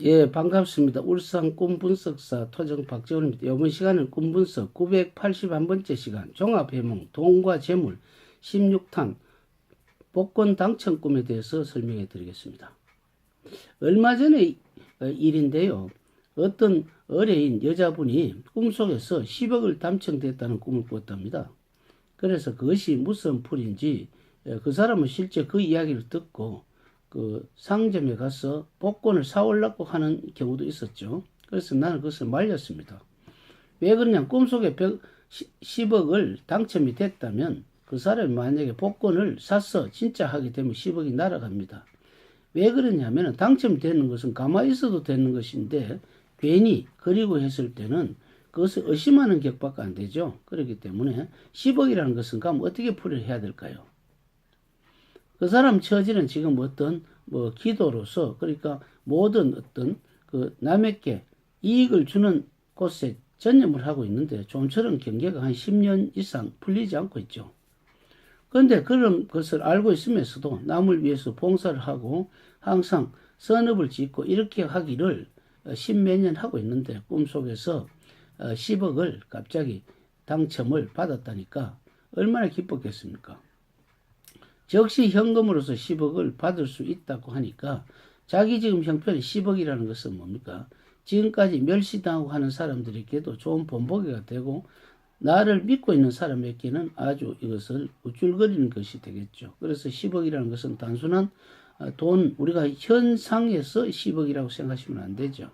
예, 반갑습니다. 울산 꿈분석사 토정 박재훈입니다. 이번 시간은 꿈분석 981번째 시간 종합해몽 돈과 재물 16탄 복권 당첨 꿈에 대해서 설명해 드리겠습니다. 얼마 어, 일인데요. 어떤 의뢰인 여자분이 꿈속에서 10억을 당첨됐다는 꿈을 꿨답니다. 그래서 그것이 무슨 풀인지 어, 그 사람은 실제 그 이야기를 듣고 그 상점에 가서 복권을 사올라고 하는 경우도 있었죠. 그래서 나는 그것을 말렸습니다. 왜 그러냐 꿈속에 100, 10억을 당첨이 됐다면 그 사람이 만약에 복권을 사서 진짜 하게 되면 10억이 날아갑니다. 왜 그러냐면 당첨되는 것은 가만히 있어도 되는 것인데 괜히 그리고 했을 때는 그것을 의심하는 격밖에 안 되죠. 그렇기 때문에 10억이라는 것은 그럼 어떻게 풀이해야 될까요? 그 사람 처지는 지금 어떤 뭐 기도로서 그러니까 모든 어떤 그 남에게 이익을 주는 곳에 전념을 하고 있는데 좀처럼 경계가 한 10년 이상 풀리지 않고 있죠. 그런데 그런 것을 알고 있으면서도 남을 위해서 봉사를 하고 항상 선업을 짓고 이렇게 하기를 십몇 년 하고 있는데 꿈속에서 10억을 갑자기 당첨을 받았다니까 얼마나 기뻤겠습니까? 즉시 현금으로서 10억을 받을 수 있다고 하니까 자기 지금 형편이 10억이라는 것은 뭡니까? 지금까지 멸시당하고 하는 사람들에게도 좋은 본보기가 되고 나를 믿고 있는 사람에게는 아주 이것을 우쭐거리는 것이 되겠죠. 그래서 10억이라는 것은 단순한 돈, 우리가 현상에서 10억이라고 생각하시면 안 되죠.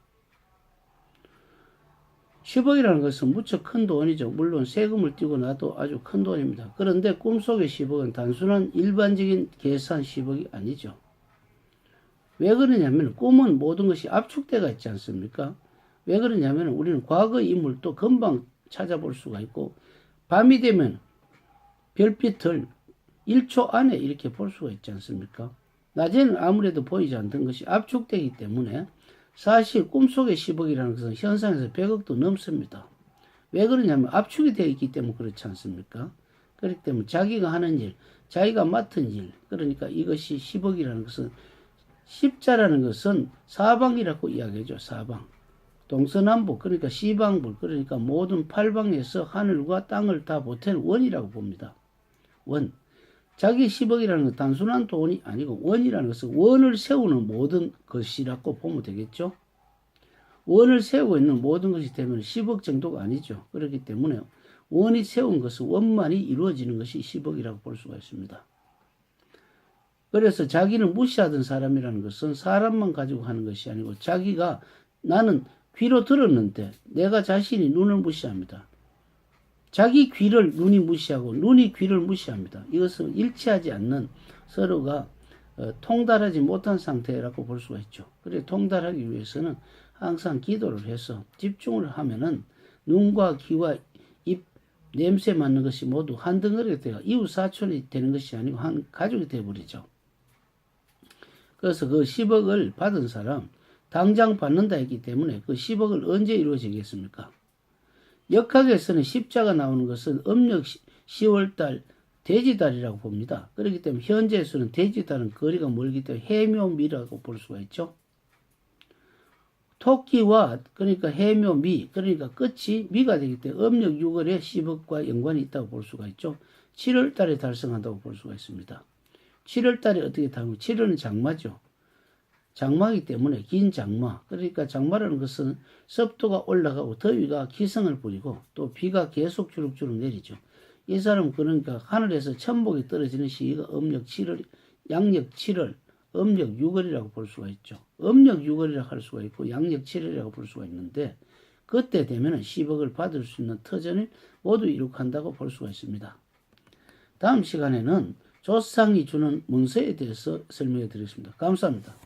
10억이라는 것은 무척 큰 돈이죠. 물론 세금을 띄고 나도 아주 큰 돈입니다. 그런데 꿈속의 10억은 단순한 일반적인 계산 10억이 아니죠. 왜 그러냐면 꿈은 모든 것이 압축대가 있지 않습니까? 왜 그러냐면 우리는 과거 인물도 금방 찾아볼 수가 있고 밤이 되면 별빛을 1초 안에 이렇게 볼 수가 있지 않습니까? 낮에는 아무래도 보이지 않던 것이 압축되기 때문에 사실 꿈속의 10억이라는 것은 현상에서 100억도 넘습니다. 왜 그러냐면 압축이 되어 있기 때문에 그렇지 않습니까? 그렇기 때문에 자기가 하는 일, 자기가 맡은 일, 그러니까 이것이 10억이라는 것은 십자라는 것은 사방이라고 이야기하죠. 사방. 동서남북 그러니까 시방불 그러니까 모든 팔방에서 하늘과 땅을 다 보탠 원이라고 봅니다. 원. 자기 10억이라는 건 단순한 돈이 아니고 원이라는 것은 원을 세우는 모든 것이라고 보면 되겠죠. 원을 세우고 있는 모든 것이 되면 10억 정도가 아니죠. 그렇기 때문에 원이 세운 것은 원만이 이루어지는 것이 10억이라고 볼 수가 있습니다. 그래서 자기를 무시하던 사람이라는 것은 사람만 가지고 하는 것이 아니고 자기가 나는 귀로 들었는데 내가 자신이 눈을 무시합니다. 자기 귀를 눈이 무시하고 눈이 귀를 무시합니다. 이것은 일치하지 않는 서로가 어, 통달하지 못한 상태라고 볼 수가 있죠. 그래 통달하기 위해서는 항상 기도를 해서 집중을 하면은 눈과 귀와 입 냄새 맡는 것이 모두 한 덩어리가 되어 이웃 사촌이 되는 것이 아니고 한 가족이 되어 버리죠. 그래서 그 10억을 받은 사람 당장 받는다 했기 때문에 그 10억을 언제 이루어지겠습니까? 역학에서는 십자가 나오는 것은 음력 10월달 돼지달이라고 봅니다. 그렇기 때문에 현재에서는 돼지달은 거리가 멀기 때문에 해묘미라고 볼 수가 있죠. 토끼와 그러니까 해묘미 그러니까 끝이 미가 되기 때문에 음력 6월에 10억과 연관이 있다고 볼 수가 있죠. 7월달에 달성한다고 볼 수가 있습니다. 7월달에 어떻게 다르면 7월은 장마죠. 장마이기 때문에 긴 장마. 그러니까 장마라는 것은 습도가 올라가고 더위가 기승을 부리고 또 비가 계속 주룩주룩 내리죠. 이 사람 그러니까 하늘에서 천복이 떨어지는 시기가 음력 7월, 양력 7월, 음력 6월이라고 볼 수가 있죠. 음력 6월이라고 할 수가 있고 양력 7월이라고 볼 수가 있는데 그때 되면 10억을 받을 수 있는 터전을 모두 이룩한다고 볼 수가 있습니다. 다음 시간에는 조상이 주는 문서에 대해서 설명해 드리겠습니다. 감사합니다.